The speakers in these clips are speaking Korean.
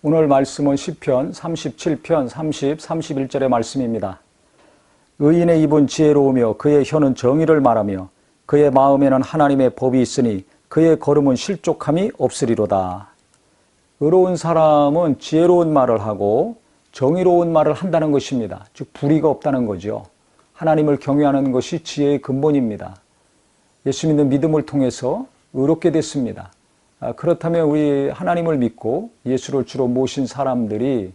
오늘 말씀은 시편 37편 30, 31절의 말씀입니다. 의인의 입은 지혜로우며 그의 혀는 정의를 말하며 그의 마음에는 하나님의 법이 있으니 그의 걸음은 실족함이 없으리로다. 의로운 사람은 지혜로운 말을 하고 정의로운 말을 한다는 것입니다. 즉 불의가 없다는 거죠. 하나님을 경외하는 것이 지혜의 근본입니다. 예수 믿는 믿음을 통해서 의롭게 됐습니다. 아, 그렇다면 우리 하나님을 믿고 예수를 주로 모신 사람들이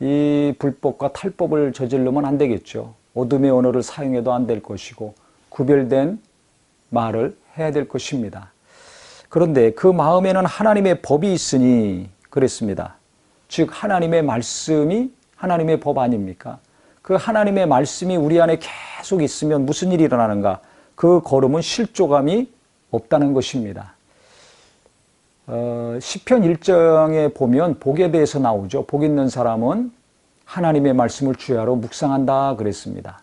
이 불법과 탈법을 저지르면 안 되겠죠. 어둠의 언어를 사용해도 안 될 것이고 구별된 말을 해야 될 것입니다. 그런데 그 마음에는 하나님의 법이 있으니 그랬습니다. 즉 하나님의 말씀이 하나님의 법 아닙니까? 그 하나님의 말씀이 우리 안에 계속 있으면 무슨 일이 일어나는가? 그 걸음은 실조감이 없다는 것입니다. 어, 시편 1장에 보면 복에 대해서 나오죠. 복 있는 사람은 하나님의 말씀을 주야로 묵상한다 그랬습니다.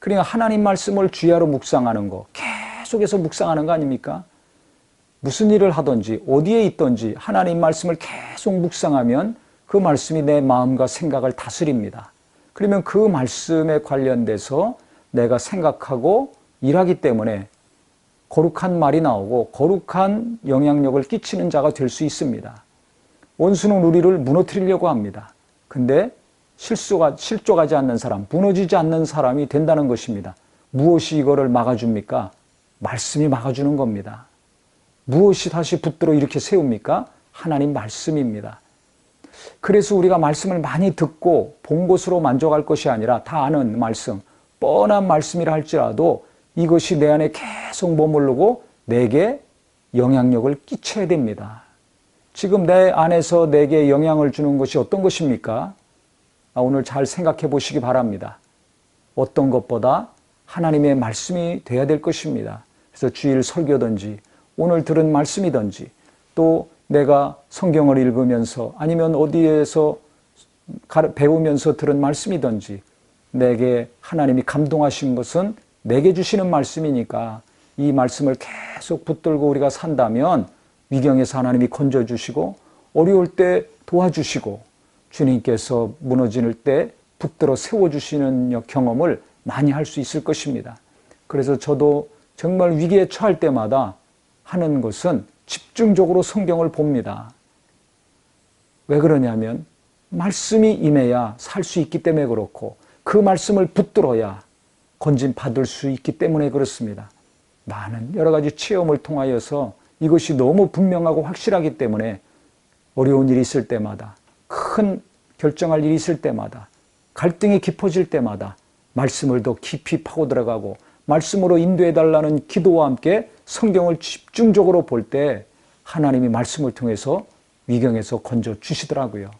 그러니까 하나님 말씀을 주야로 묵상하는 거 계속해서 묵상하는 거 아닙니까? 무슨 일을 하든지 어디에 있든지 하나님 말씀을 계속 묵상하면 그 말씀이 내 마음과 생각을 다스립니다. 그러면 그 말씀에 관련돼서 내가 생각하고 일하기 때문에 거룩한 말이 나오고 거룩한 영향력을 끼치는 자가 될 수 있습니다. 원수는 우리를 무너뜨리려고 합니다. 근데 실수가 실족하지 않는 사람, 무너지지 않는 사람이 된다는 것입니다. 무엇이 이거를 막아줍니까? 말씀이 막아주는 겁니다. 무엇이 다시 붙들어 이렇게 세웁니까? 하나님 말씀입니다. 그래서 우리가 말씀을 많이 듣고 본 것으로 만족할 것이 아니라 다 아는 말씀, 뻔한 말씀이라 할지라도 이것이 내 안에 계속 머무르고 내게 영향력을 끼쳐야 됩니다. 지금 내 안에서 내게 영향을 주는 것이 어떤 것입니까? 아, 오늘 잘 생각해 보시기 바랍니다. 어떤 것보다 하나님의 말씀이 돼야 될 것입니다. 그래서 주일 설교든지 오늘 들은 말씀이든지 또 내가 성경을 읽으면서 아니면 어디에서 배우면서 들은 말씀이든지 내게 하나님이 감동하신 것은 내게 주시는 말씀이니까 이 말씀을 계속 붙들고 우리가 산다면 위경에서 하나님이 건져주시고 어려울 때 도와주시고 주님께서 무너질 때 붙들어 세워주시는 경험을 많이 할 수 있을 것입니다. 그래서 저도 정말 위기에 처할 때마다 하는 것은 집중적으로 성경을 봅니다. 왜 그러냐면 말씀이 임해야 살 수 있기 때문에 그렇고 그 말씀을 붙들어야 건진 받을 수 있기 때문에 그렇습니다. 많은 여러 가지 체험을 통하여서 이것이 너무 분명하고 확실하기 때문에 어려운 일이 있을 때마다 큰 결정할 일이 있을 때마다 갈등이 깊어질 때마다 말씀을 더 깊이 파고 들어가고 말씀으로 인도해 달라는 기도와 함께 성경을 집중적으로 볼 때 하나님이 말씀을 통해서 위경에서 건져 주시더라고요.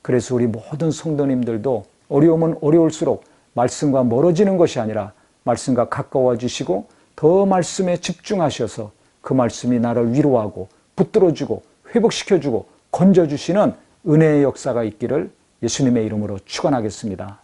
그래서 우리 모든 성도님들도 어려우면 어려울수록 말씀과 멀어지는 것이 아니라 말씀과 가까워 주시고 더 말씀에 집중하셔서 그 말씀이 나를 위로하고 붙들어주고 회복시켜주고 건져주시는 은혜의 역사가 있기를 예수님의 이름으로 축원하겠습니다.